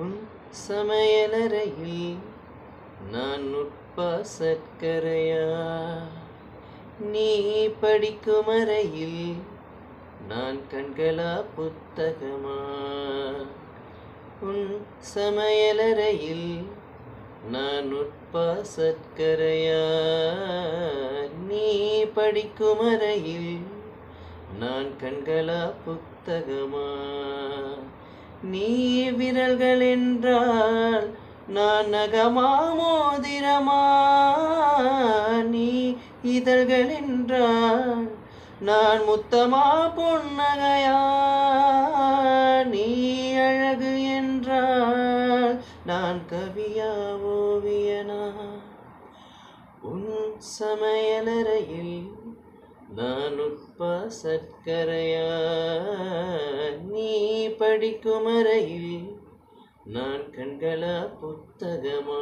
உன் சமையலறையில் நான் நுட்ப சர்க்கரையா நீ படிக்கும் அறையில் நான் கண்களா புத்தகமா? உன் சமையலறையில் நான் நுட்ப சர்க்கரையா நீ படிக்கும் அறையில் நான் கண்களா புத்தகமா? நீ விரல்கள் என்றால் நான் நகமா மோதிரமா நீ இதழ்கள் என்றால் நான் முத்தமா பொன்னகையா நீ அழகு என்றால் நான் கவியா ஓவியனா உன் சமையலறையில் நான் உட்பா சர்க்கரையா படிக்கும் அறையில் நான் கண்களா புத்தகமா